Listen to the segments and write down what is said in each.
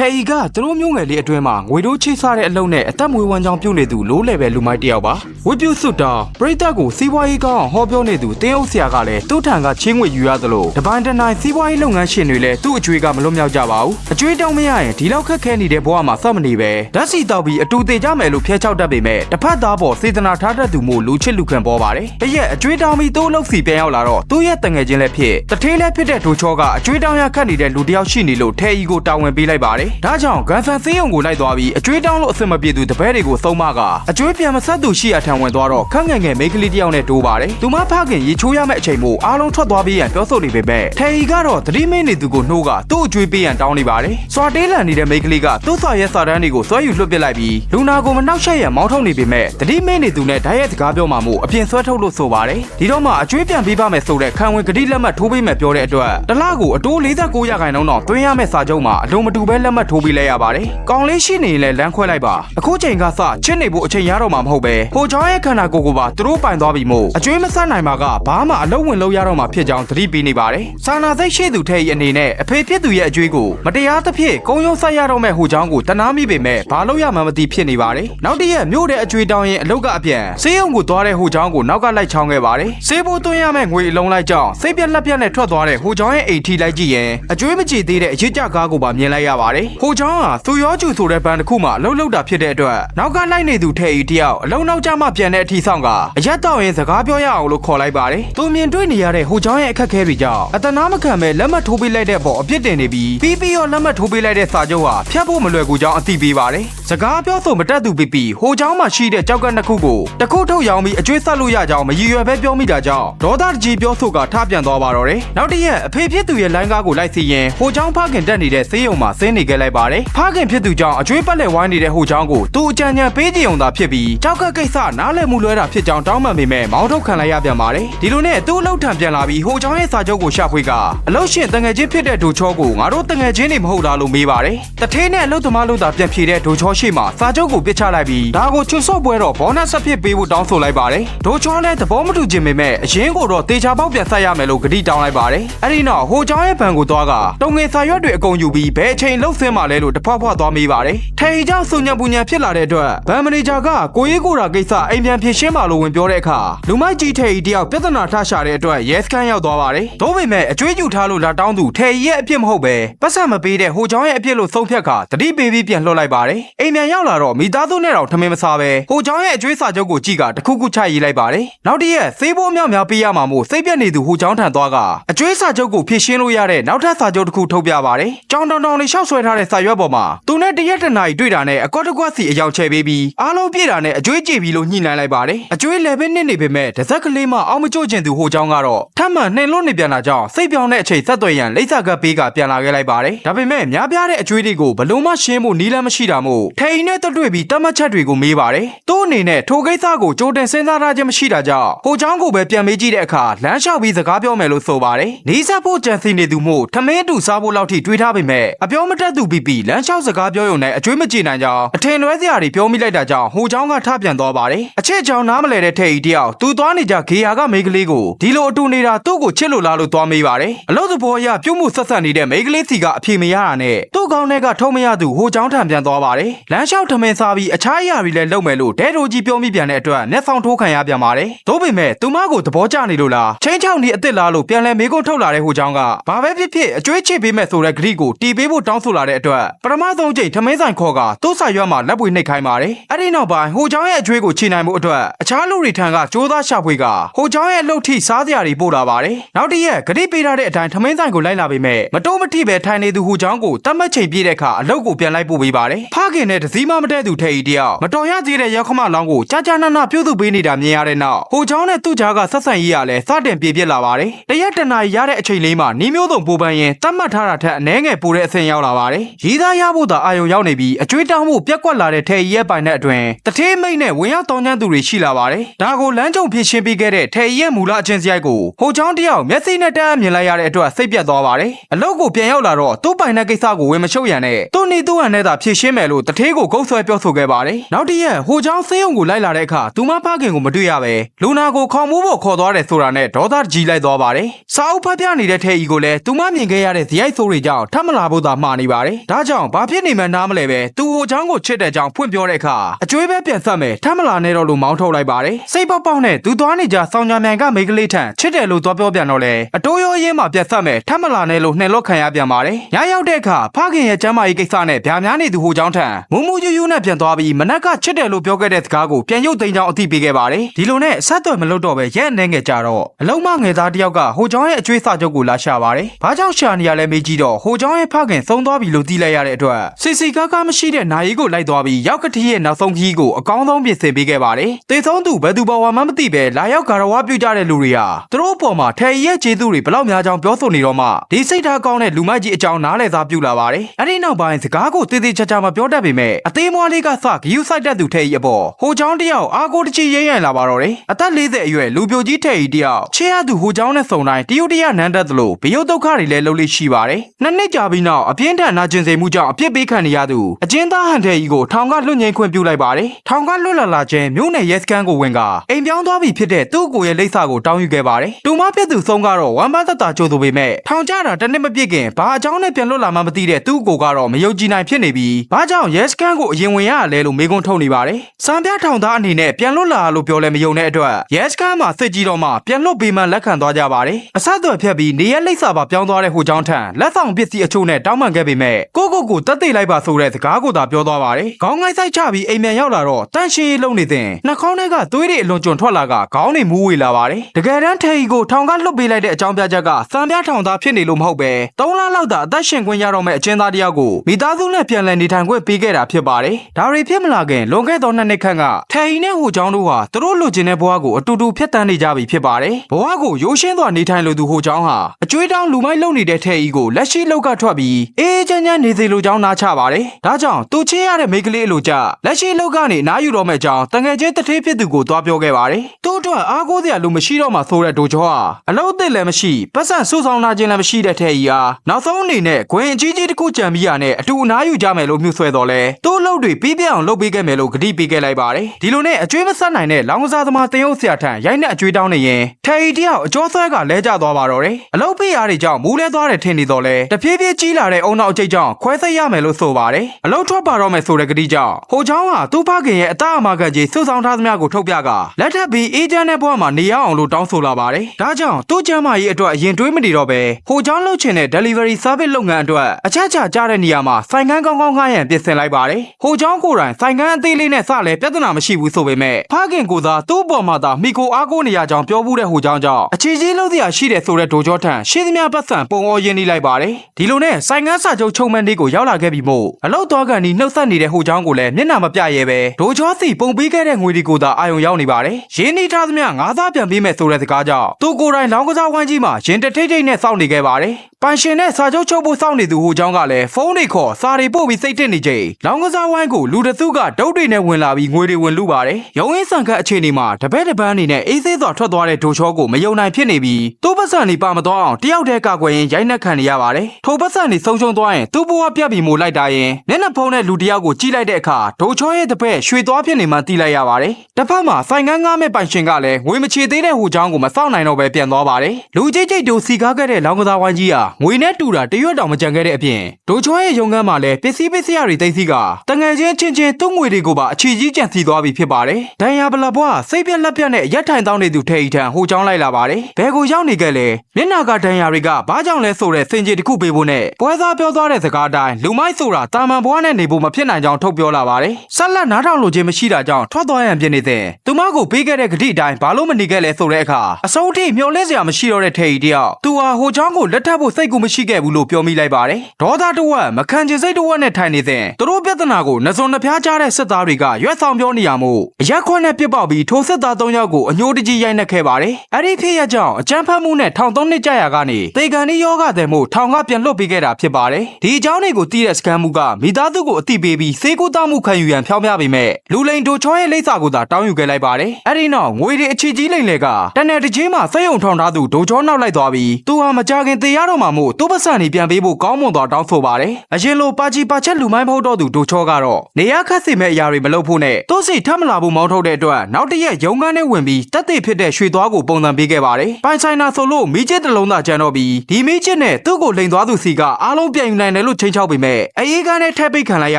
ထေဤကသူတို့မျိုးငယ်လေးအတွင်းမှာငွေတို့ချိစားတဲ့အလုံးနဲ့အသက်မွေးဝမ်းကြောင်းပြုတ်နေသူလိုးလေပဲလူမိုက်တစ်ယောက်ပါဝိပြုစွတ်တော်ပရိသတ်ကိုစီးပွားရေးကောင်းအောင်ဟောပြောနေသူတင်းအုပ်ဆရာကလည်းသူ့ထံကချင်းငွေယူရသလိုတပိုင်းတနိုင်စီးပွားရေးလုပ်ငန်းရှင်တွေလည်းသူ့အကျွေးကမလွတ်မြောက်ကြပါဘူးအကျွေးတောင်းမရရင်ဒီလောက်ခက်ခဲနေတဲ့ဘဝမှာစောက်မနေပဲဓာတ်စီတောက်ပြီးအတူသေးကြမယ်လို့ဖျက်ချောက်တတ်ပေမဲ့တစ်ဖက်သားပေါ်စေတနာထားတတ်သူမို့လူချစ်လူခံပေါ်ပါတယ်တရက်အကျွေးတောင်းပြီးသူ့အလုပ်စီပြန်ရောက်လာတော့သူ့ရဲ့တငယ်ချင်းလည်းဖြစ်တထေးလည်းဖြစ်တဲ့ဒိုချောကအကျွေးတောင်းရခတ်နေတဲ့လူတစ်ယောက်ရှိနေလို့ထဲဤကိုတာဝန်ပေးလိုက်ပါတယ်ဒါကြောင့်ဂန်ဆန်စေးရုံကိုလိုက်သွားပြီးအကျွေးတောင်းလို့အဆင်မပြေသူတပည့်တွေကိုသုံးမကအကျွေးပြန်မဆက်သူရှိရထံဝင်သွားတော့ခန့်ငယ်ငယ်မိန်းကလေးတစ်ယောက်နဲ့တိုးပါတယ်သူမဖခင်ရေချိုးရမယ့်အချိန်မို့အားလုံးထွက်သွားပြီးရန်ပြောဆိုနေပေမဲ့ထဲဤကတော့သတိမင်းနေသူကိုနှိုးကသူ့အကျွေးပေးရန်တောင်းနေပါတယ်စွာတေးလန်နေတဲ့မိန်းကလေးကသူ့စာရဲ့စာတန်းတွေကိုဆွဲယူလွှတ်ပစ်လိုက်ပြီးလူနာကိုမနှောက်ယှက်ရန်မောင်းထုတ်နေပေမဲ့သတိမင်းနေသူနဲ့ဓာတ်ရဲ့စကားပြောမှမို့အပြင်ဆွဲထုတ်လို့ဆိုပါတယ်ဒီတော့မှအကျွေးပြန်ပေးပါမယ်ဆိုတဲ့ခံဝင်ကတိလက်မှတ်ထိုးပေးမယ်ပြောတဲ့အတွက်တစ်လကိုအတိုး49ရာခိုင်နှုန်းတော့သွင်းရမယ့်စာချုပ်မှာအလုံးမတူပဲလက်မှတ်ထိုးပေးလိုက်ရပါတယ်။ကောင်လေးရှိနေရင်လည်းလမ်းခွဲလိုက်ပါ။အခုချိန်ကစချစ်နေဖို့အချိန်ရတော့မှာမဟုတ်ပဲ။ဟိုချောင်းရဲ့ခန္ဓာကိုယ်ကိုပါသူတို့ပိုင်သွားပြီမို့အကျွေးမဆက်နိုင်ပါကဘာမှအလုံးဝင်လို့ရတော့မှာဖြစ်ကြောင်းသတိပေးနေပါတယ်။စာနာစိတ်ရှိသူထဲ့ဤအနေနဲ့အဖေဖြစ်သူရဲ့အကျွေးကိုမတရားသဖြင့်ကုံရုံဆက်ရတော့မဲ့ဟိုချောင်းကိုတနာမိပေမဲ့ဘာလို့ရမှမသိဖြစ်နေပါတယ်။နောက်တည့်ရက်မြို့တဲ့အကျွေးတောင်းရင်အလုတ်ကအပြန်ဆေးရုံကိုသွားတဲ့ဟိုချောင်းကိုနောက်ကလိုက်ချောင်းခဲ့ပါတယ်။ဆေးဖို့သွင်းရမယ့်ငွေအလုံးလိုက်ကြောင်းစိတ်ပြက်လက်ပြက်နဲ့ထွက်သွားတဲ့ဟိုချောင်းရဲ့အိမ်ထိလိုက်ကြည့်ရင်အကျွေးမကြည့်သေးတဲ့အရေးကြကားကိုပါမြင်လိုက်ရပါတယ်။ဟိုချောင်းဟာသူရောကျူဆိုတဲ့ဘန်တစ်ခုမှအလုံးလုံးတာဖြစ်တဲ့အတွက်နောက်ကလိုက်နေသူထဲ့ဤတယောက်အလုံးနောက်ကျမှပြန်တဲ့အထီဆောင်ကအရက်တော့ရင်စကားပြောရအောင်လို့ခေါ်လိုက်ပါတယ်။သူမြင်တွေ့နေရတဲ့ဟိုချောင်းရဲ့အခက်အခဲတွေကြောင့်အတနာမခံမဲ့လက်မှတ်ထိုးပေးလိုက်တဲ့အပေါ်အပြစ်တင်နေပြီးပြီးပြီးရောလက်မှတ်ထိုးပေးလိုက်တဲ့စာချုပ်ဟာဖျက်ဖို့မလွယ်ကူကြောင်းအသိပေးပါတယ်။စကားပြောဆိုမတတ်သူပြီးပြီးဟိုချောင်းမှာရှိတဲ့ကြောက်ကနှစ်ခုကိုတစ်ခုထုတ်ရောင်းပြီးအကျွေးဆက်လို့ရကြောင်းမရည်ရွယ်ပဲပြောမိတာကြောင့်ဒေါသတကြီးပြောဆိုကထပြန်သွားပါတော့တယ်။နောက်တစ်ရက်အဖေဖြစ်သူရဲ့လိုင်းကားကိုလိုက်စီရင်ဟိုချောင်းဖခင်တက်နေတဲ့ဆေးရုံမှာဆင်းနေခဲ့လိုက်ပါတယ်။ဖခင်ဖြစ်သူကြောင့်အကျွေးပတ်လက်ဝိုင်းနေတဲ့ဟိုချောင်းကိုသူအကြံဉာဏ်ပေးကြည့်အောင်သာဖြစ်ပြီးကြောက်ကကိစ္စနားလည်မှုလွဲတာဖြစ်ကြောင်းတောင်းပန်ပေမဲ့မောင်းထုတ်ခံလိုက်ရပြန်ပါတယ်။ဒီလိုနဲ့သူ့အလုပ်ထံပြန်လာပြီးဟိုချောင်းရဲ့စာချုပ်ကိုရှာဖွေကအလုပ်ရှင်တငယ်ချင်းဖြစ်တဲ့ဒိုချောကိုငါတို့တငယ်ချင်းတွေမဟုတ်လားလို့မေးပါတယ်။တထေးနဲ့အလုပ်သမားလို့သာပြန်ဖြေတဲ့ဒိုချောရှိမှစာချုပ်ကိုပစ်ချလိုက်ပြီးဒါကိုချွတ်ဆော့ပွဲတော့ဘောနတ်ဆက်ဖြစ်ပေးဖို့တောင်းဆိုလိုက်ပါတယ်။ဒိုချောလည်းသဘောမတူခြင်းပေမဲ့အရင်ကိုတော့တေချာပေါက်ပြန်ဆက်ရမယ်လို့ဂတိတောင်းလိုက်ပါတယ်။အဲ့ဒီနောက်ဟိုချောင်းရဲ့ဘန်ကိုသွားကတုံငယ်စာရွက်တွေအကုန်ယူပြီးဘယ်အချိန်လှုပ်ဆင်းမှလဲလို့တဖွားဖွားသွားမေးပါတယ်။ထေကြောင့်စုံညံပူညံဖြစ်လာတဲ့အတွက်ဘန်မန်နေဂျာကကိုရေးကိုရာကိစ္စအိမ်ပြန်ဖြေရှင်းပါလို့ဝင်ပြောတဲ့အခါလူမိုက်ကြီးထေတယောက်ပြဿနာထရှာတဲ့အတွက်ရဲစခန်းရောက်သွားပါတယ်။ဒါပေမဲ့အကျွေးကျူထားလို့လာတောင်းသူထေရဲ့အပြစ်မဟုတ်ပဲပတ်စံမပေးတဲ့ဟိုချောင်းရဲ့အပြစ်လို့ဆုံးဖြတ်ခါတတိပေးပြီးပြန်လွှတ်လိုက်ပါတယ်။အိမ်ပြန်ရောက်လာတော့မိသားစုနဲ့တော့ထမင်းမစားပဲဟိုချောင်းရဲ့အကျွေးစာချုပ်ကိုကြည့်ကတခုခုချရေးလိုက်ပါတယ်။နောက်တည့်ရက်စေးဘိုးမြောက်များပေးရမှာမို့စိတ်ပြက်နေသူဟိုချောင်းထံသွားကအကျွေးစာချုပ်ကိုဖြည့်ရှင်းလို့ရတဲ့နောက်ထပ်စာချုပ်တစ်ခုထုတ်ပြပါတယ်။ကြောင်တောင်တောင်လေးရှောက်ဆွဲထားတဲ့စာရွက်ပေါ်မှာသူနဲ့တရက်တနားရီတွေ့တာနဲ့အကော့တကွက်စီအယောက်ချဲပေးပြီးအားလုံးပြည့်တာနဲ့အကျွေးကြည့်ပြီးလို့ညှိနှိုင်းလိုက်ပါတယ်။အကျွေးလည်းပဲနစ်နေပေမဲ့တစ်စက်ကလေးမှအောက်မကျကျင်သူဟိုချောင်းကတော့ထပ်မံနှင်လွတ်နေပြန်တာကြောင့်စိတ်ပြောင်းတဲ့အချိန်ဆက်သွယ်ရန်လိမ့်စာကပ်ပေးကပြန်လာခဲ့လိုက်ပါတယ်။ဒါပေမဲ့များပြားတဲ့အကျွေးတွေကိုဘလို့မှရှင်းဖို့နီးလမ်းမရှိတာမို့ထိန်နဲ့တက်တွေ့ပြီးတတ်မှတ်ချက်တွေကိုမေးပါတယ်။သူ့အနေနဲ့ထိုကိစ္စကိုကြိုတင်စဉ်းစားထားခြင်းမရှိတာကြောင့်ဟိုချောင်းကိုပဲပြန်မေးကြည့်တဲ့အခါလမ်းလျှောက်ပြီးစကားပြောမယ်လို့ဆိုပါတယ်။နီးစပ်ဖို့ကြံစီနေသူမို့ထမင်းတူစားဖို့လောက်ထိတွေးထားပေမဲ့အပြောမတတ်သူပြီးပြီးလမ်းလျှောက်စကားပြောရုံနဲ့အကျွေးမကြည့်နိုင်ကြောင်းအထင်လွဲစရာတွေပြောမိလိုက်တာကြောင့်ဟိုချောင်းကထပြန်သွားပါတယ်။အချစ်ချောင်းနားမလဲတဲ့ထဲ့ဤတယောက်သူသွားနေကြဂေယာကမိန်းကလေးကိုဒီလိုအတူနေတာသူ့ကိုချစ်လို့လားလို့သွားမေးပါတယ်။အလို့သဘောအရပြုံးမှုဆက်ဆက်နေတဲ့မိန်းကလေးစီကအဖြေမရတာနဲ့သူ့ကောင်းတဲ့ကထုံမရသူဟိုချောင်းထံပြန်သွားပါတယ်။လမ်းလျှောက်ထမင်းစားပြီးအခြားအရာတွေလည်းလုပ်မယ်လို့ဒဲတိုကြီးပြောမိပြန်တဲ့အတွက်မျက်ဆောင်ထိုးခံရပြန်ပါတယ်။သို့ပေမဲ့သူမကိုသဘောကျနေလို့လားချင်းချောင်းဒီအစ်စ်လားလို့ပြန်လဲမေးခွန်းထုတ်လာတဲ့ဟိုချောင်းကဘာပဲဖြစ်ဖြစ်အကျွေးချစ်ပေးမယ်ဆိုတဲ့ဂရိကိုတီးပေးဖို့တောင်းဆိုလာတဲ့အတွက်ပထမဆုံးချိန်ထမင်းဆိုင်ခေါ်ကသူ့ဆိုင်ရွက်မှာလက်ပွေနှိပ်ခိုင်းပါတယ်။အဲ့ဒီနောက်ပိုင်းဟိုချောင်းရဲ့အကျွေးကိုခြေနိုင်မှုအတွက်အခြားလူတွေထံကစူးစမ်းရှာဖွေကဟိုချောင်းရဲ့အလုပ်ထိစားစရာတွေပို့လာပါတယ်။နောက်တစ်ရက်ဂရိပေးထားတဲ့အတိုင်းထမင်းဆိုင်ကိုလိုက်လာပေမဲ့မတိုးမထိပဲထိုင်နေသူဟိုချောင်းကိုတတ်မှတ်ချိန်ပြည့်တဲ့အခါအလုပ်ကိုပြန်လိုက်ပို့ပေးပါတယ်။ဖခင်နဲ့တစည်းမမတဲ့သူထဲ့ဤတယောက်မတော်ရသေးတဲ့ရောက်ခမလောင်းကိုကြာကြာနာနာပြုစုပေးနေတာမြင်ရတဲ့နောက်ဟိုချောင်းနဲ့သူ့ကြားကဆက်ဆံရေးရလဲစတင်ပြေပြစ်လာပါတယ်။တရက်တနာရီရတဲ့အချိန်လေးမှာနီးမျိုးစုံပူပန်ရင်တတ်မှတ်ထားတာထက်အနှဲငယ်ပိုတဲ့အဆင့်ရောက်လာပါတယ်။ရည်သားရဖို့သာအာယုံရောက်နေပြီးအကျွေးတောင်းမှုပြက်ကွက်လာတဲ့ထဲ့ဤရဲ့ပိုင်တဲ့အတွင်တထေးမိတ်နဲ့ဝင်ရောက်တောင်းကျမ်းသူတွေရှိလာပါတယ်။ဒါကိုလမ်းကြုံဖြစ်ရှင်းပေးခဲ့တဲ့ထဲ့ဤရဲ့မူလအချင်းစရိုက်ကိုဟိုချောင်းတယောက်မျက်စိနဲ့တန်းမြင်လိုက်ရတဲ့အတွက်စိတ်ပြတ်သွားပါတယ်။အလုတ်ကိုပြန်ရောက်လာတော့သူ့ပိုင်တဲ့ကိစ္စကိုဝင်မရှုပ်ရန်နဲ့သူ့နေသူ့ဟန်နဲ့သာဖြည့်ရှင်းမယ်လို့တထေးကိုဂုတ်ဆွဲပြောဆိုခဲ့ပါတယ်။နောက်တစ်ရက်ဟိုချောင်းဆေးရုံကိုလိုက်လာတဲ့အခါသူမဖခင်ကိုမတွေ့ရပဲလူနာကိုခေါင်မိုးဖို့ခေါ်သွားတယ်ဆိုတာနဲ့ဒေါသကြီးလိုက်သွားပါတယ်။စာအုပ်ဖတ်ပြနေတဲ့ထဲ့ဤကိုလည်းသူမမြင်ခဲ့ရတဲ့ဇယိုက်ဆိုးတွေကြောင့်ထပ်မလာဖို့သာမှားနေပါပါတယ်ဒါကြောင့်ဘာဖြစ်နေမှန်းနားမလဲပဲသူဟိုချောင်းကိုချစ်တဲ့ကြောင့်ဖွင့်ပြောတဲ့အခါအကျွေးပဲပြန်ဆက်မယ်ထမ်းမလာနဲ့တော့လို့မောင်းထုတ်လိုက်ပါတယ်စိတ်ပေါက်ပေါက်နဲ့သူသွားနေကြဆောင်းညာမြန်ကမိန်းကလေးထံချစ်တယ်လို့သွားပြောပြန်တော့လေအတိုးရောရင်းမှာပြန်ဆက်မယ်ထမ်းမလာနဲ့လို့နှင်လွတ်ခံရပြန်ပါတယ်ညရောက်တဲ့အခါဖခင်ရဲ့ကျမ်းမာရေးကိစ္စနဲ့ဗျာများနေသူဟိုချောင်းထံမူမူယူယူနဲ့ပြန်သွားပြီးမနက်ကချစ်တယ်လို့ပြောခဲ့တဲ့စကားကိုပြန်ရုပ်သိမ်းကြောင်းအသိပေးခဲ့ပါတယ်ဒီလိုနဲ့ဆက်သွယ်မလုပ်တော့ပဲရဲအနေငယ်ကြတော့အလုံးမငယ်သားတစ်ယောက်ကဟိုချောင်းရဲ့အကျွေးစာချုပ်ကိုလာရှာပါတယ်ဘာကြောင့်ရှာနေရလဲမေးကြည့်တော့ဟိုချောင်းရဲ့ဖခင်သုံးသွားပြီလို့သိလိုက်ရတဲ့အတွက်စီစီကားကားမရှိတဲ့နာရီကိုလိုက်သွားပြီးရောက်ကတိရဲ့နောက်ဆုံးခီးကိုအကောင်းဆုံးပြင်ဆင်ပေးခဲ့ပါတယ်တေဆုံးသူဘယ်သူဘဝမှမသိပဲလာရောက်ဂါရဝပြုကြတဲ့လူတွေဟာသူတို့အပေါ်မှာထယ်ရီရဲ့ကျေးဇူးတွေဘလောက်များကြောင်းပြောဆိုနေတော့မှဒီစိတ်ထားကောင်းတဲ့လူမိုက်ကြီးအကြောင်းနားလည်စာပြုလာပါတယ်အဲ့ဒီနောက်ပိုင်းစကားကိုတည်တည်ချာချာမပြောတတ်ပေမဲ့အသေးမွားလေးကစဂယူဆိုင်တက်သူထယ်ရီအပေါ်ဟိုချောင်းတယောက်အာကိုတချီရိမ့်ရလာပါတော့တယ်အသက်40အရွယ်လူပြိုကြီးထယ်ရီတယောက်ချေရသူဟိုချောင်းနဲ့စုံတိုင်းတရုတ်တရနန်းတက်သလိုဘယုတ်ဒုက္ခတွေလည်းလှုပ်လိရှိပါတယ်နှစ်နှစ်ကြာပြီးနောက်အပြင်းထန်နာကျင်စေမှုကြောင့်အပြစ်ပေးခံနေရသူအကျဉ်းသားဟန်ထယ်ကြီးကိုထောင်ကလွတ်ငင်းခွင့်ပြုလိုက်ပါတယ်ထောင်ကလွတ်လာလာခြင်းမြို့နယ်ရဲစခန်းကိုဝင်ကအိမ်ပြောင်းသွားပြီဖြစ်တဲ့သူ့ကိုယ်ရဲ့လိပ်စာကိုတောင်းယူခဲ့ပါတယ်တူမပြစ်သူဆုံးကတော့ဝမ်းပန်းသက်သာကြိုးဆိုပေမဲ့ထောင်ကြတာတစ်နှစ်မပြည့်ခင်ဘာအကြောင်းနဲ့ပြန်လွတ်လာမှမသိတဲ့သူ့ကိုယ်ကတော့မယုံကြည်နိုင်ဖြစ်နေပြီးဘာကြောင့်ရဲစခန်းကိုအရင်ဝင်ရရလဲလို့မေးခွန်းထုတ်နေပါတယ်စံပြထောင်သားအနေနဲ့ပြန်လွတ်လာလို့ပြောလဲမယုံတဲ့အတွက်ရဲစခန်းမှာစစ်ကြီးတော့မှပြန်လွတ်ပေးမှလက်ခံသွားကြပါတယ်အဆက်အသွယ်ဖြတ်ပြီးနေရဲလိပ်စာပါပြောင်းသွားတဲ့ဟိုချောင်းထံလက်ဆောင်ပစ္စည်းအချို့နဲ့တောင်းပန်ခဲ့ပေမဲ့ကိုကိုကိုတက်သိလိုက်ပါဆိုတဲ့စကားကိုသာပြောသွားပါတယ်ခေါင်းငိုင်းဆိုင်ချပြီးအိမ်ပြန်ရောက်လာတော့တန့်ရှင်းရေးလုပ်နေတဲ့နှာခေါင်းထဲကသွေးတွေအလွန်ကျွံထွက်လာကခေါင်းတွေမူးဝေလာပါတယ်တကယ်တမ်းထေရီကိုထောင်ကလွတ်ပေးလိုက်တဲ့အကြောင်းပြချက်ကစံပြထောင်သားဖြစ်နေလို့မဟုတ်ပဲ၃လလောက်သာအသက်ရှင်ခွင့်ရတော့မဲ့အကျဉ်းသားတစ်ယောက်ကိုမိသားစုနဲ့ပြန်လည်နေထိုင်ခွင့်ပေးခဲ့တာဖြစ်ပါတယ်ဒါတွေဖြစ်မလာခင်လွန်ခဲ့သောနှစ်နှစ်ခန့်ကထေရီနဲ့ဟိုချောင်းတို့ဟာသူတို့လူချင်းတဲ့ဘဝကိုအတူတူဖျက်ဆီးနေကြပြီဖြစ်ပါတယ်ဘဝကိုရိုးရှင်းစွာနေထိုင်လိုသူဟိုချောင်းဟာအကျွေးတောင်းလူမိုက်လုံနေတဲ့ထေရီကိုလက်ရှိလောက်ကထွက်ပြီးအေးအေးချမ်းချမ်းနေစေလိုကြောင်းနားချပါတယ်ဒါကြောင့်သူချေးရတဲ့မိန်းကလေးအလိုကြလက်ရှိလောက်ကနေနားယူတော့မဲ့ကြောင်းတငယ်ချင်းတထေးဖြစ်သူကိုသွားပြောခဲ့ပါတယ်သူ့အတွက်အားကိုးစရာလူမရှိတော့မှဆိုတဲ့ဒိုချောဟာအလုံးအသစ်လည်းမရှိပတ်စံဆူဆောင်လာခြင်းလည်းမရှိတဲ့ထဲကြီးဟာနောက်ဆုံးအနေနဲ့ဂွင်အကြီးကြီးတစ်ခုကြံပြီးရနဲ့အတူအနားယူကြမယ်လို့မြှုပ်ဆွဲတော်လဲသူ့အလုပ်တွေပြီးပြတ်အောင်လုပ်ပေးခဲ့မယ်လို့ကတိပေးခဲ့လိုက်ပါတယ်ဒီလိုနဲ့အကျွေးမဆက်နိုင်တဲ့လောင်ကစားသမားတင်ဟုတ်ဆရာထံရိုက်နှက်အကျွေးတောင်းနေရင်ထဲကြီးတယောက်အကျော်ဆွဲကလဲကျသွားပါတော့တယ်အလုပ်ပေးရတဲ့ကြောင့်မူးလဲသွားတယ်ထင်နေတော့လဲတဖြည်းဖြည်းကြီးလာတဲ့အုံနောက်အကျိတ်ကြောင့်ခွဲစိတ်ရမယ်လို့ဆိုပါတယ်အလုပ်ထွက်ပါတော့မယ်ဆိုတဲ့ကတိကြောင့်ဟိုချောင်းဟာသူ့ဖခင်ရဲ့အသားအမခံကြီးစုဆောင်ထားသမျှကိုထုတ်ပြကလက်ထပ်ပြီးအေဂျင့်တဲ့ဘဝမှာနေရအောင်လို့တောင်းဆိုလာပါတယ်ဒါကြောင့်သူ့ကျမ်းမာရေးအတွက်အရင်တွေးမနေတော့ပဲဟိုချောင်းလုပ်ချင်တဲ့ delivery service လုပ်ငန်းအတွက်အချက်ချာကြားတဲ့နေရာမှာဆိုင်ကန်းကောင်းကောင်းငှားရန်ပြင်ဆင်လိုက်ပါတယ်ဟိုချောင်းကိုယ်တိုင်ဆိုင်ကန်းအသေးလေးနဲ့စလဲပြဿနာမရှိဘူးဆိုပေမဲ့ဖခင်ကိုသာသူ့ဘော်မှာသာမိကိုအားကိုးနေရကြောင်းပြောမှုတဲ့ဟိုချောင်းကြောင့်အခြေကြီးလို့တရားရှိတယ်ဆိုတဲ့ဒိုကြောထံရှင်းသမျှပတ်စံပုံအောရင်းနေလိုက်ပါတယ်ဒီလိုနဲ့ဆိုင်ကန်းစာချုပ်ချုံမန်းလေးကိုရောက်လာခဲ့ပြီမို့အလောက်တော်ကန်ဒီနှုတ်ဆက်နေတဲ့ဟိုချောင်းကိုလည်းမျက်နှာမပြရဲပဲဒိုချောစီပုံပေးခဲ့တဲ့ငွေတွေကိုသာအာယုံရောက်နေပါတယ်ရင်းနှီးထားသမျှငါးသားပြန်ပေးမယ်ဆိုတဲ့စကားကြောင့်သူကိုယ်တိုင်လောင်းကစားဝိုင်းကြီးမှာရင်တထိတ်ထိတ်နဲ့စောင့်နေခဲ့ပါတယ်ပန်ရှင်နဲ့စာချုပ်ချုပ်ဖို့စောင့်နေသူဟိုချောင်းကလည်းဖုန်းတွေခေါ်စာတွေပို့ပြီးစိတ်တက်နေချိန်လောင်းကစားဝိုင်းကိုလူတစ်စုကဒုတ်တွေနဲ့ဝင်လာပြီးငွေတွေဝင်လူပါတယ်ရုံးရင်းဆန်ခတ်အခြေအနေမှာတပည့်တပန်းအနေနဲ့အေးဆေးစွာထွက်သွားတဲ့ဒိုချောကိုမယုံနိုင်ဖြစ်နေပြီးသူ့ပတ်စံနေပါမသွားအောင်တယောက်တည်းကာကွယ်ရင်ရိုက်နှက်ခံနေရပါတယ်ထိုပတ်စံနေဆုံးရှုံးသွားရင်သူ့ဘဝပြတ်ပြီးမို့လိုက်တာရင်မျက်နှာဖုံးတဲ့လူတစ်ယောက်ကိုကြည့်လိုက်တဲ့အခါဒိုချောရဲ့တပည့်ရွှေသွားဖြစ်နေမှသိလိုက်ရပါတယ်တစ်ဖက်မှာဆိုင်ကန်းငားမဲ့ပိုင်ရှင်ကလည်းငွေမချေသေးတဲ့ဟိုချောင်းကိုမစောင့်နိုင်တော့ပဲပြန်သွားပါတယ်လူကြီးကြီးတို့စီကားခဲ့တဲ့လောင်းကစားဝိုင်းကြီးဟာငွေနဲ့တူတာတရွတ်တောင်မကြံခဲ့တဲ့အပြင်ဒိုချောရဲ့ရုံကန်းမှာလည်းပစ္စည်းပစ္စည်းတွေသိသိကတငယ်ချင်းချင်းချင်းသူ့ငွေတွေကိုပါအချီကြီးကြံစီသွားပြီဖြစ်ပါတယ်ဒန်ယာဘလဘွားစိတ်ပြက်လက်ပြက်နဲ့ရက်ထိုင်တောင်းနေသူထေဤထံဟိုချောင်းလိုက်လာပါတယ်ဘဲကိုရောက်နေခဲ့လေမျက်နာကဒန်ယာတွေကဘာကြောင့်လဲဆိုတဲ့စင်ကြေတစ်ခုပေးဖို့နဲ့ပွဲစားပြောသွားတဲ့စကားတိုင်းလူမိုက်ဆိုတာတာမန်ဘွားနဲ့နေဖို့မဖြစ်နိုင်ကြောင်းထုတ်ပြောလာပါတယ်ဆက်လက်နားထောင်လိုခြင်းမရှိတာကြောင့်ထွက်သွားရန်ဖြစ်နေတဲ့သူမကိုပေးခဲ့တဲ့ဂတိအတိုင်းဘာလို့မနေခဲ့လဲဆိုတဲ့အခါအစိုးထိမျောလဲစရာမရှိတော့တဲ့ထေဤတယောက်သူဟာဟိုချောင်းကိုလက်ထပ်ဖို့စိတ်ကူမရှိခဲ့ဘူးလို့ပြောမိလိုက်ပါတယ်ဒေါသတဝက်မခံချင်စိတ်တဝက်နဲ့ထိုင်နေတဲ့သူတို့ပြဿနာကိုနှစုံနှဖျားကြတဲ့စစ်သားတွေကရွက်ဆောင်ပြောနေရမို့အရက်ခွက်နဲ့ပြစ်ပေါက်ပြီးထိုစစ်သား၃ယောက်ကိုအညိုတကြီးရိုက်နှက်ခဲ့ပါတယ်အဲ့ဒီဖြစ်ရကြောင့်အကြမ်းဖက်မှုနဲ့ထောင်သုံးနှစ်ကြာရာကနေတေကန်ဒီယောဂတဲ့မို့ထောင်ကပြန်လွတ်ပေးခဲ့တာဖြစ်ပါတယ်ဒီအကြောင်းတွေကိုသိတဲ့စကန်မှုကမိသားစုကိုအတိပေးပြီးစေကူတောက်မှုခံယူရန်ဖြောင်းပြပေမဲ့လူလိန်တို့ချောရဲ့လိပ်စာကိုသာတောင်းယူခဲ့လိုက်ပါတယ်အဲ့ဒီနောက်ငွေတွေအချီကြီးလိန်လေကတနက်တကြီးမှစိတ်ယုံထောင်ထားသူဒိုချောနောက်လိုက်သွားပြီးသူဟာမကြခင်တေရတော့မှမို့သူ့ပတ်စံနေပြန်ပေးဖို့ကောင်းမွန်သွားတောင်းဆိုပါတယ်အရင်လိုပါချီပါချက်လူမိုင်းမဟုတ်တော့သူဒိုချောကတော့ကတော့နေရခတ်စီမဲ့အရာတွေမလုပ်ဖို့နဲ့သူ့စီထပ်မလာဘူးမောင်းထုတ်တဲ့အတွက်နောက်တစ်ရက်ရုံကန်းနဲ့ဝင်ပြီးတက်တဲ့ဖြစ်တဲ့ရွှေသွားကိုပုံစံပေးခဲ့ပါတယ်။ပိုင်ဆိုင်နာဆိုလို့မိချစ်တစ်လုံးသာကျန်တော့ပြီးဒီမိချစ်နဲ့သူ့ကိုလိန်သွားသူစီကအားလုံးပြန်ယူနိုင်နိုင်တယ်လို့ချိန်ချောက်ပေမဲ့အရေးကနဲ့ထပ်ပိတ်ခံလိုက်ရ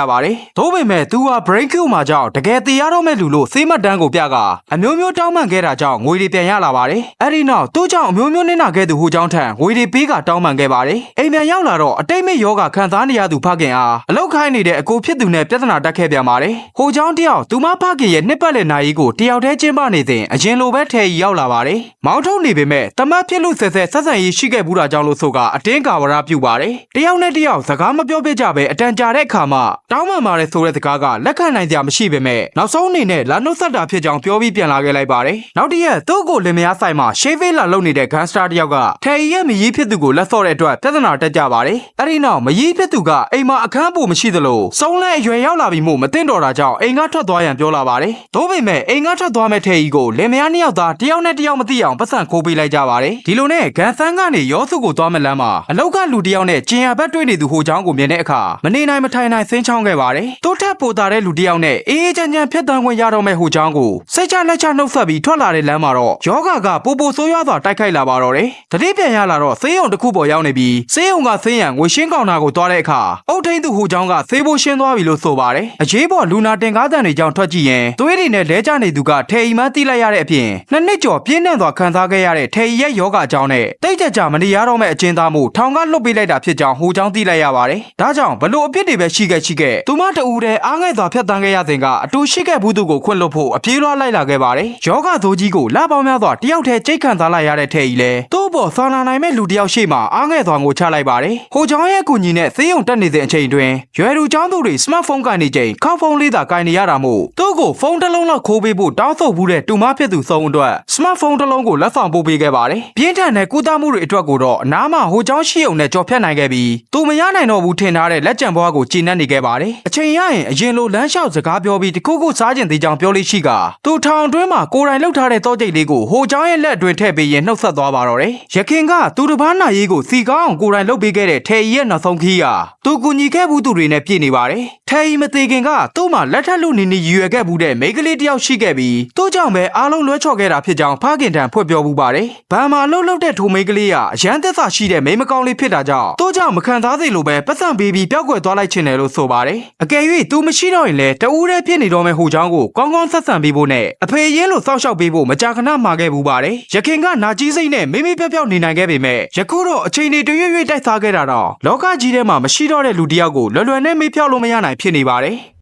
ပါတယ်။သို့ပေမဲ့သူဟာ brain cube မှာကြောင့်တကယ်တရားတော့မဲ့လူလို့စေးမတန်းကိုပြကအမျိုးမျိုးတောင်းပန်ခဲ့တာကြောင့်ငွေတွေပြန်ရလာပါတယ်။အဲ့ဒီနောက်သူ့ကြောင့်အမျိုးမျိုးနစ်နာခဲ့သူဟိုကြောင့်ထံငွေတွေပေးကတောင်းပန်ခဲ့ပါတယ်။အိမ်ပြန်ရောက်လာတော့အတိတ်မဲ့ယောဂခံစားနေရသူဖခင်အားအလောက်ခိုင်းနေတဲ့အကိုဖြစ်သူနဲ့ပြဿနာတက်ခဲ့ပြန်ပါတယ်။ဟိုကြောင့်တယောက်သူမဖခင်ရဲ့နှစ်ပတ်လည်နာရီကိုတယောက်တည်းကျင်းပနေစဉ်အရင်လိုပဲထဲရောက်လာပါတယ်။မောင်းထုတ်နေပေမဲ့တမတ်ဖြစ်လို့ဆက်ဆက်ဆက်ဆံရေးရှိခဲ့ဘူးတာကြောင့်လို့ဆိုကအတင်းကာဝရပြုပါတယ်။တယောက်နဲ့တယောက်စကားမပြောပြကြပဲအတန်ကြာတဲ့အခါမှာတောင်းပန်ပါတယ်ဆိုတဲ့စကားကလက်ခံနိုင်စရာမရှိပေမဲ့နောက်ဆုံးအနေနဲ့လာနှုတ်ဆက်တာဖြစ်ကြောင်းပြောပြီးပြန်လာခဲ့လိုက်ပါတယ်။နောက်တစ်ရက်သူ့ကိုလင်မယားဆိုင်မှာရှေးဖေးလာလုပ်နေတဲ့ဂန်စတာတယောက်ကထဲရီရဲ့မကြီးဖြစ်သူကိုလက်စော့တဲ့အတွက်ပြဿနာတက်ကြပါတယ်။အဲ့ဒီနောက်မကြီးဖြစ်သူကအိမ်မှာအခန်းပိုမရှိသလိုစုံလဲအရွယ်ရောက်လာပြီးမှမသိတော့တာကြောင့်အိမ်ကထွက်သွားရန်ပြောလာပါတယ်။ဒါပေမဲ့အိမ်ကထွက်သွားမဲ့ထဲရီကိုလင်မယားနှစ်ယောက်သားတယောက်နဲ့တယောက်မသိအောင်ပတ်စံခိုးပေးလိုက်ကြပါတယ်။ဒီလိုနဲ့ဂန်ဆန်းကနေရောစုကိုသွားမဲ့လမ်းမှာအလောက်ကလူတယောက်နဲ့ကျင်ရဘက်တွေ့နေသူဟိုချောင်းကိုမြင်တဲ့အခါမနေနိုင်မထိုင်နိုင်ဆင်းချောင်းခဲ့ပါတယ်။တိုးထက်ပိုတာတဲ့လူတယောက်နဲ့အေးအေးချမ်းချမ်းဖြတ်တန်းခွင့်ရတော့မဲ့ဟိုချောင်းကိုစိတ်ချလက်ချနှုတ်ဆက်ပြီးထွက်လာတဲ့လမ်းမှာတော့ယောဂကပိုပိုဆိုးရွားစွာတိုက်ခိုက်လာပါတော့တယ်။တတိပြန်ရလာတော့ဆေးရုံတစ်ခုပေါ်ရောက်နေပြီးဆေးရုံကဆင်းရန်ငွေရှင်းကောင်တာကိုသွားတဲ့အခါအုတ်ထိန်သူဟိုချောင်းကဆေးဖို့ရှင်းသွားပြီလို့ဆိုပါတယ်။အရေးပေါ်လူနာတင်ကားတန်တွေကြောင့်ထွက်ကြည့်ရင်သွေးတွေနဲ့လဲကျနေသူကထေရီမှန်းတိလိုက်ရတဲ့အပြင်နှစ်နှစ်ကျော်ပြင်းထန်စွာခံစားခဲ့ရတဲ့ထေရီရဲ့ယောဂအကြောင်းနဲ့တိတ်ကြကြမနေရတော့မဲ့အကျဉ်းသားမှုထောင်ကလွတ်ပေးလိုက်တာဖြစ်ကြောင်းဟိုချောင်းသိလိုက်ရပါတယ်။ဒါကြောင့်ဘလို့အဖြစ်တွေပဲရှိခဲ့ရှိခဲ့သူမတူဦးတဲ့အားငယ်စွာဖြတ်တန်းခဲ့ရစဉ်ကအတူရှိခဲ့ဘူးသူကိုခွင့်လွတ်ဖို့အပြေးလွှားလိုက်လာခဲ့ပါတယ်။ယောဂသိုးကြီးကိုလပေါင်းများစွာတယောက်တည်းကြိတ်ခံစားလိုက်ရတဲ့ထေရီလဲသူ့ဘောဆာနာနိုင်မဲ့လူတယောက်ရှိမှအားငယ်စွာငိုချလိုက်ပါတယ်။ဟိုချောင်းရဲ့ကူညီနဲ့သေယုံတက်နေတဲ့အချိန်တွင်ရွယ်သူចောင်းသူတွေစမတ်ဖုန်းကနေချိန်ခောက်ဖုန်းလေးသာကင်နေရတာမို့သူ့ကိုဖုန်းတစ်လုံးလောက်ခိုးပေးဖို့တောင်းဆိုဘူးတဲ့တူမဖြစ်သူဆုံးအတွက်စမတ်ဖုန်းတစ်လုံးကိုလက်ဆောင်ပို့ပေးခဲ့ပါတယ်။ပြင်းထန်တဲ့ကုသမှုတွေအတွက်ကိုတော့အနားမှာဟိုချောင်းရှိုံနဲ့ကြော်ဖြတ်နိုင်ခဲ့ပြီးသူမရနိုင်တော့ဘူးထင်ထားတဲ့လက်ကျန်ဘွားကိုကြည်နပ်နေခဲ့ပါတယ်။အချိန်ရရင်အရင်လိုလမ်းလျှောက်စကားပြောပြီးတခုခုစားကျင်သေးကြောင်ပြောလို့ရှိကသူထောင်တွင်းမှာကိုယ်တိုင်လှုပ်ထားတဲ့တောကြိတ်လေးကိုဟိုချောင်းရဲ့လက်အတွင်းထည့်ပေးရင်နှုတ်ဆက်သွားပါတော့တယ်။ရခင်ကသူတစ်ပန်းနာရေးကိုစီကောင်းအောင်ကိုယ်တိုင်လှုပ်ပေးခဲ့တဲ့ထေရီရဲ့နောက်ဆုံးခီးဟာသူကူညီခဲ့ဘူးသူတွေနဲ့ပြည့်နေပါတယ်။ထေရီမသေးခင်ကသူ့မှာလက်ထက်လူနေနေရည်ရွယ်ခဲ့ဘူးတဲ့မိန်းကလေးတစ်ယောက်ရှိခဲ့ပြီးသူ့ကြောင့်ပဲအားလုံးလွဲချော်ခဲ့တာဖြစ်ကြောင်းဖခင်တန်ဖွင့်ပြောမှုပါတယ်။ဘာမှလှုပ်လှုပ်တဲ့ထိုမိန်းကလေးကအရန်သက်သာရှိတဲ့မိန်းမကောင်းလေးဖြစ်တာကြောင့်သူ့ကြောင့်မခံစားသေးလို့ပဲပတ်စံပေးပြီးပျောက်ကွယ်သွားလိုက်ချင်တယ်လို့ဆိုပါတယ်။အကယ်၍သူမရှိတော့ရင်လည်းတဦးတည်းဖြစ်နေတော့မဲ့ဟိုချောင်းကိုကောင်းကောင်းဆက်ဆံပေးဖို့နဲ့အဖေရင်းလို့စောင့်ရှောက်ပေးဖို့မကြာခဏမှာခဲ့ဘူးပါတယ်။ရခင်ကနာကြီးစိတ်နဲ့မိမိပြောက်ပြောက်နေနိုင်ခဲ့ပေမဲ့ယခုတော့အချိန်တွေတရွေ့ရွေ့တိုက်စားခဲ့တာတော့လောကကြီးထဲမှာမရှိတော့တဲ့လူတစ်ယောက်ကိုလွယ်လွယ်နဲ့မေ့ဖြောက်လို့မရနိုင်ဖြစ်နေပါတယ်။